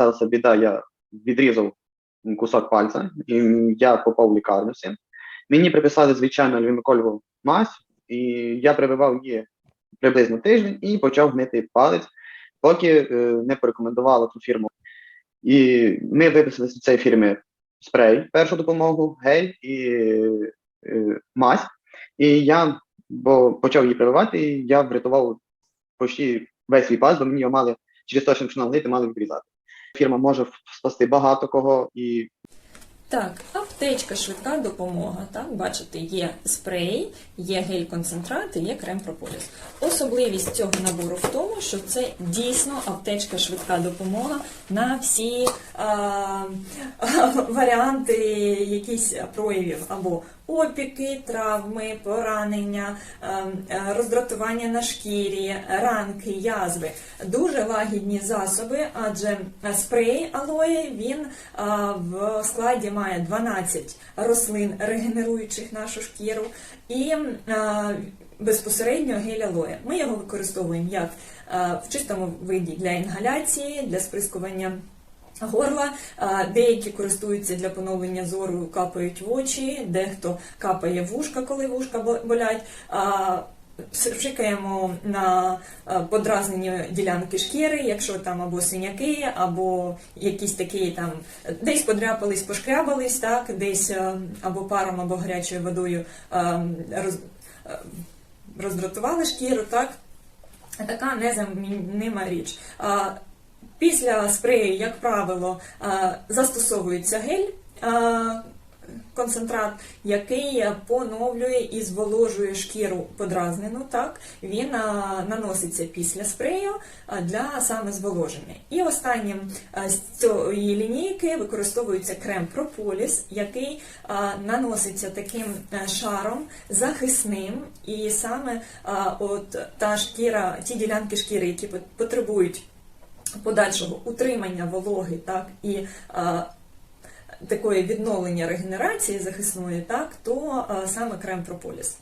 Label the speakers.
Speaker 1: сталася біда, я відрізав кусок пальця, і я попав в лікарню цим. Мені приписали звичайну лімікольову мазь, і я прививав її приблизно тиждень і почав гнити палець, поки е, не порекомендувала цю фірму. І ми виписали з цієї фірми спрей, першу допомогу, гель і е, мазь. І я бо почав її прививати, і я врятував почти весь свій палець, бо мені його мали через те, що починав гнити, мали відрізати. Фірма може спасти багато кого, і
Speaker 2: Так, аптечка, швидка допомога. Так, бачите, є спрей, є гель-концентрат і є крем прополіс. Особливість цього набору в тому, що це дійсно аптечка швидка допомога на всі а, варіанти якісь проявів або опіки, травми, поранення, а, а, роздратування на шкірі, ранки, язви. Дуже лагідні засоби, адже спрей алоє він в складі має 12 рослин, регенеруючих нашу шкіру, і а, безпосередньо гель алоє. Ми його використовуємо як а, в чистому виді для інгаляції, для сприскування. Горла деякі користуються для поновлення зору, капають в очі, дехто капає вушка, коли вушка бо- болять. А, Пшикаємо на е, подразнені ділянки шкіри, якщо там або синяки, або якісь такі там десь подряпались, пошкрябались, так, десь е, або паром, або гарячою водою е, роз, роздратували шкіру, так. Така незамінима річ. Після спрею, як правило, застосовується гель. Концентрат, який поновлює і зволожує шкіру подразнену, так він наноситься після спрею для саме зволоження. І останнім з цієї лінійки використовується крем Прополіс, який наноситься таким шаром захисним, і саме от та шкіра, ті ділянки шкіри, які потребують подальшого утримання вологи, так і такої відновлення регенерації захисної, так то саме крем прополіс.